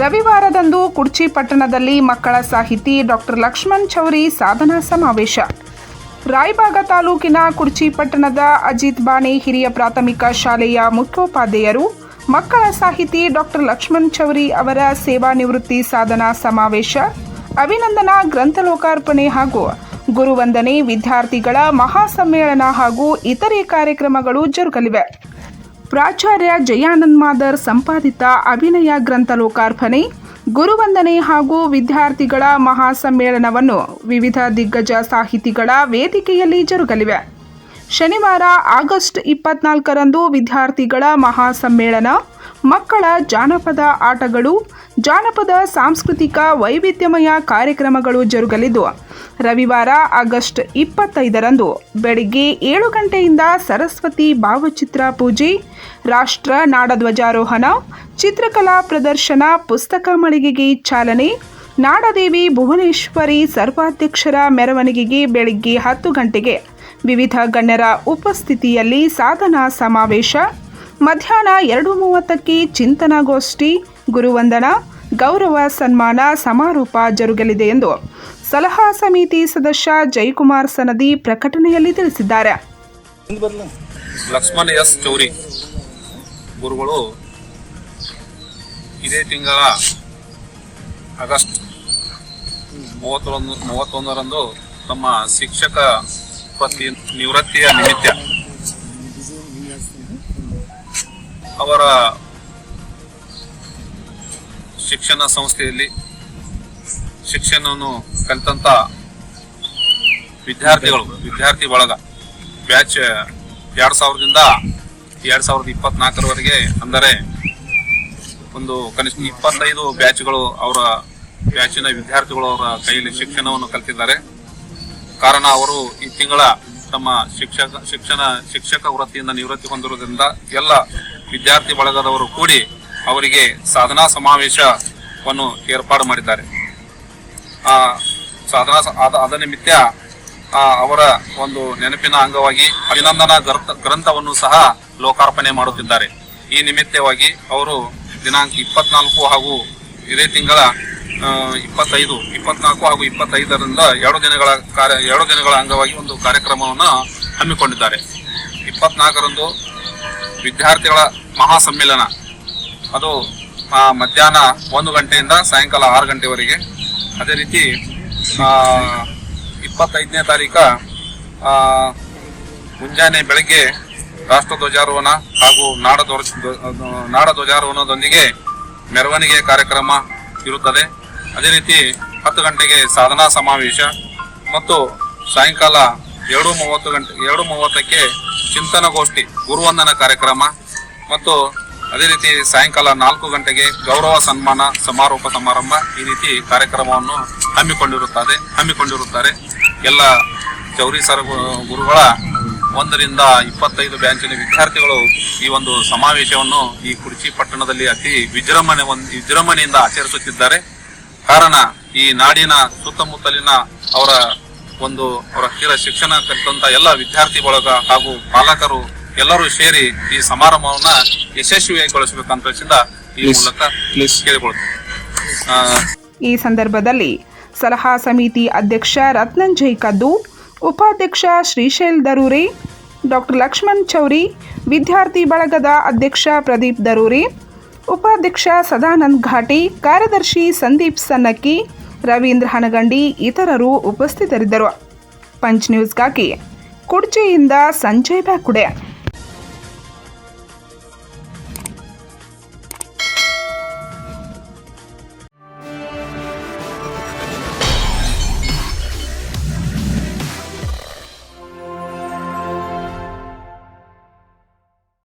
ರವಿವಾರದಂದು ಕುರ್ಚಿ ಪಟ್ಟಣದಲ್ಲಿ ಮಕ್ಕಳ ಸಾಹಿತಿ ಡಾಕ್ಟರ್ ಲಕ್ಷ್ಮಣ್ ಚೌರಿ ಸಾಧನಾ ಸಮಾವೇಶ. ರಾಯಬಾಗ ತಾಲೂಕಿನ ಕುರ್ಚಿ ಪಟ್ಟಣದ ಅಜಿತ್ ಬಾಣೆ ಹಿರಿಯ ಪ್ರಾಥಮಿಕ ಶಾಲೆಯ ಮುಖ್ಯೋಪಾಧ್ಯಾಯರು, ಮಕ್ಕಳ ಸಾಹಿತಿ ಡಾಕ್ಟರ್ ಲಕ್ಷ್ಮಣ್ ಚೌರಿ ಅವರ ಸೇವಾ ನಿವೃತ್ತಿ ಸಾಧನಾ ಸಮಾವೇಶ, ಅಭಿನಂದನಾ ಗ್ರಂಥ ಲೋಕಾರ್ಪಣೆ ಹಾಗೂ ಗುರುವಂದನೆ ವಿದ್ಯಾರ್ಥಿಗಳ ಮಹಾಸಮ್ಮೇಳನ ಹಾಗೂ ಇತರೆ ಕಾರ್ಯಕ್ರಮಗಳು ಜರುಗಲಿವೆ. ಪ್ರಾಚಾರ್ಯ ಜಯಾನಂದ್ ಮಾದರ್ ಸಂಪಾದಿತ ಅಭಿನಯ ಗ್ರಂಥ ಲೋಕಾರ್ಪಣೆ, ಗುರುವಂದನೆ ಹಾಗೂ ವಿದ್ಯಾರ್ಥಿಗಳ ಮಹಾಸಮ್ಮೇಳನವನ್ನು ವಿವಿಧ ದಿಗ್ಗಜ ಸಾಹಿತಿಗಳ ವೇದಿಕೆಯಲ್ಲಿ ಜರುಗಲಿವೆ. ಶನಿವಾರ ಆಗಸ್ಟ್ ಇಪ್ಪತ್ನಾಲ್ಕರಂದು ವಿದ್ಯಾರ್ಥಿಗಳ ಮಹಾಸಮ್ಮೇಳನ, ಮಕ್ಕಳ ಜಾನಪದ ಆಟಗಳು ಜಾನಪದ ಸಾಂಸ್ಕೃತಿಕ ವೈವಿಧ್ಯಮಯ ಕಾರ್ಯಕ್ರಮಗಳು ಜರುಗಲಿದ್ದು, ರವಿವಾರ ಆಗಸ್ಟ್ ಇಪ್ಪತ್ತೈದರಂದು ಬೆಳಿಗ್ಗೆ ಏಳು ಗಂಟೆಯಿಂದ ಸರಸ್ವತಿ ಭಾವಚಿತ್ರ ಪೂಜೆ, ರಾಷ್ಟ್ರ ನಾಡಧ್ವಜಾರೋಹಣ, ಚಿತ್ರಕಲಾ ಪ್ರದರ್ಶನ, ಪುಸ್ತಕ ಮಳಿಗೆಗೆ ಚಾಲನೆ, ನಾಡದೇವಿ ಭುವನೇಶ್ವರಿ ಸರ್ವಾಧ್ಯಕ್ಷರ ಮೆರವಣಿಗೆಗೆ ಬೆಳಿಗ್ಗೆ ಹತ್ತು ಗಂಟೆಗೆ ವಿವಿಧ ಗಣ್ಯರ ಉಪಸ್ಥಿತಿಯಲ್ಲಿ ಸಾಧನಾ ಸಮಾವೇಶ ಮಧ್ಯಾಹ್ನ ಎರಡು ಮೂವತ್ತಕ್ಕೆ ಚಿಂತನಗೋಷ್ಠಿ, ಗುರುವಂದನ, ಗೌರವ ಸನ್ಮಾನ ಸಮಾರೋಪ ಜರುಗಲಿದೆ ಎಂದು ಸಲಹಾ ಸಮಿತಿ ಸದಸ್ಯ ಜಯಕುಮಾರ್ ಸನದಿ ಪ್ರಕಟಣೆಯಲ್ಲಿ ತಿಳಿಸಿದ್ದಾರೆ. ಲಕ್ಷ್ಮಣ ಎಸ್ ಚೌರಿ ಗುರುಗಳು ಇದೇ ತಿಂಗಳ ಆಗಸ್ಟ್ ಮೂವತ್ತೊಂದು, ಮೂವತ್ತೊಂದರಂದು ತಮ್ಮ ಶಿಕ್ಷಕ ನಿವೃತ್ತಿಯ ನಿಮಿತ್ತ ಅವರ ಶಿಕ್ಷಣ ಸಂಸ್ಥೆಯಲ್ಲಿ ಶಿಕ್ಷಣವನ್ನು ಕಲಿತಂತ ವಿದ್ಯಾರ್ಥಿಗಳು, ವಿದ್ಯಾರ್ಥಿ ಬಳಗ. ಬ್ಯಾಚ್ ಎರಡ್ ಸಾವಿರದಿಂದ ಎರಡ್ ಸಾವಿರದ ಇಪ್ಪತ್ನಾಲ್ಕರವರೆಗೆ ಅಂದರೆ ಒಂದು ಕನಿಷ್ಠ ಇಪ್ಪತ್ತೈದು ಬ್ಯಾಚ್ಗಳು ಅವರ ಬ್ಯಾಚಿನ ವಿದ್ಯಾರ್ಥಿಗಳು ಅವರ ಕೈಯಲ್ಲಿ ಶಿಕ್ಷಣವನ್ನು ಕಲಿತಿದ್ದಾರೆ. ಕಾರಣ ಅವರು ಈ ತಿಂಗಳ ತಮ್ಮ ಶಿಕ್ಷಕ, ಶಿಕ್ಷಣ ಶಿಕ್ಷಕ ವೃತ್ತಿಯಿಂದ ನಿವೃತ್ತಿ ಹೊಂದಿರುವುದರಿಂದ ಎಲ್ಲ ವಿದ್ಯಾರ್ಥಿ ಬಳಗದವರು ಕೂಡಿ ಅವರಿಗೆ ಸಾಧನಾ ಸಮಾವೇಶವನ್ನು ಏರ್ಪಾಡು ಮಾಡಿದ್ದಾರೆ. ಆ ಸಾಧನಾ ಅದ ನಿಮಿತ್ತ ಅವರ ಒಂದು ನೆನಪಿನ ಅಂಗವಾಗಿ ಅಭಿನಂದನಾ ಗ್ರಂಥ, ಗ್ರಂಥವನ್ನು ಸಹ ಲೋಕಾರ್ಪಣೆ ಮಾಡುತ್ತಿದ್ದಾರೆ. ಈ ನಿಮಿತ್ತವಾಗಿ ಅವರು ದಿನಾಂಕ ಇಪ್ಪತ್ನಾಲ್ಕು ಹಾಗೂ ಇದೇ ತಿಂಗಳ ಇಪ್ಪತ್ತೈದು, ಇಪ್ಪತ್ನಾಲ್ಕು ಹಾಗೂ ಇಪ್ಪತ್ತೈದರಿಂದ ಎರಡು ದಿನಗಳ ಕಾರ್ಯ, ಎರಡು ದಿನಗಳ ಅಂಗವಾಗಿ ಒಂದು ಕಾರ್ಯಕ್ರಮವನ್ನು ಹಮ್ಮಿಕೊಂಡಿದ್ದಾರೆ. ಇಪ್ಪತ್ನಾಲ್ಕರಂದು ವಿದ್ಯಾರ್ಥಿಗಳ ಮಹಾಸಮ್ಮೇಳನ. ಅದು ಮಧ್ಯಾಹ್ನ ಒಂದು ಗಂಟೆಯಿಂದ ಸಾಯಂಕಾಲ ಆರು ಗಂಟೆವರೆಗೆ. ಅದೇ ರೀತಿ ಇಪ್ಪತ್ತೈದನೇ ತಾರೀಕ ಮುಂಜಾನೆ ಬೆಳಗ್ಗೆ ರಾಷ್ಟ್ರ ಧ್ವಜಾರೋಹಣ ಹಾಗೂ ನಾಡ ಧ್ವಜ, ನಾಡ ಧ್ವಜಾರೋಹಣದೊಂದಿಗೆ ಮೆರವಣಿಗೆ ಕಾರ್ಯಕ್ರಮ ಇರುತ್ತದೆ. ಅದೇ ರೀತಿ, ಹತ್ತು ಗಂಟೆಗೆ ಸಾಧನಾ ಸಮಾವೇಶ ಮತ್ತು ಸಾಯಂಕಾಲ ಎರಡು ಮೂವತ್ತು ಗಂಟೆ, ಎರಡು ಮೂವತ್ತಕ್ಕೆ ಚಿಂತನಗೋಷ್ಠಿ ಗುರುವಂದನ ಕಾರ್ಯಕ್ರಮ ಮತ್ತು ಅದೇ ರೀತಿ ಸಾಯಂಕಾಲ ನಾಲ್ಕು ಗಂಟೆಗೆ ಗೌರವ ಸನ್ಮಾನ ಸಮಾರೋಪ ಸಮಾರಂಭ ಈ ರೀತಿ ಕಾರ್ಯಕ್ರಮವನ್ನು ಹಮ್ಮಿಕೊಂಡಿರುತ್ತದೆ ಹಮ್ಮಿಕೊಂಡಿರುತ್ತಾರೆ. ಎಲ್ಲ ಚೌರಿ ಸರ್ ಗುರುಗಳ ಒಂದರಿಂದ ಇಪ್ಪತ್ತೈದು ಬ್ಯಾಂಚಿನ ವಿದ್ಯಾರ್ಥಿಗಳು ಈ ಒಂದು ಸಮಾವೇಶವನ್ನು ಈ ಕುರ್ಚಿ ಪಟ್ಟಣದಲ್ಲಿ ಅತಿ ವಿಜೃಂಭಣೆ ವಿಜೃಂಭಣೆಯಿಂದ ಆಚರಿಸುತ್ತಿದ್ದಾರೆ. ಕಾರಣ ಈ ನಾಡಿನ ಸುತ್ತಮುತ್ತಲಿನ ಅವರ ಒಂದು ಅವರ ಹಿರ ಶಿಕ್ಷಣ ಕಲಿತಂತ ಎಲ್ಲ ವಿದ್ಯಾರ್ಥಿ ಬಳಗ ಹಾಗೂ ಪಾಲಕರು ಎಲ್ಲರೂ ಸೇರಿ ಈ ಸಮಾರಂಭವನ್ನ ಯಶಸ್ವಿಯಾಗಿಗೊಳಿಸಬೇಕಂತ ಈ ಮೂಲಕ ಕೇಳಿಕೊಳ್ತೇವೆ ಈ ಸಂದರ್ಭದಲ್ಲಿ ಸಲಹಾ ಸಮಿತಿ ಅಧ್ಯಕ್ಷ ರತ್ನಂಜಯ್ ಕದ್ದು ಉಪಾಧ್ಯಕ್ಷ ಶ್ರೀಶೈಲ್ ದರೂರಿ ಡಾಕ್ಟರ್ ಲಕ್ಷ್ಮಣ್ ಚೌರಿ ವಿದ್ಯಾರ್ಥಿ ಬಳಗದ ಅಧ್ಯಕ್ಷ ಪ್ರದೀಪ್ ದರೂರಿ ಉಪಾಧ್ಯಕ್ಷ ಸದಾನಂದ್ ಘಾಟಿ ಕಾರ್ಯದರ್ಶಿ ಸಂದೀಪ್ ಸನ್ನಕ್ಕಿ ರವೀಂದ್ರ ಹನಗಂಡಿ ಇತರರು ಉಪಸ್ಥಿತರಿದ್ದರು. ಪಂಚ್ ನ್ಯೂಸ್ಗಾಗಿ ಕುಡ್ಚಿಯಿಂದ ಸಂಜಯ್ ಬ್ಯಾಕುಡೆ.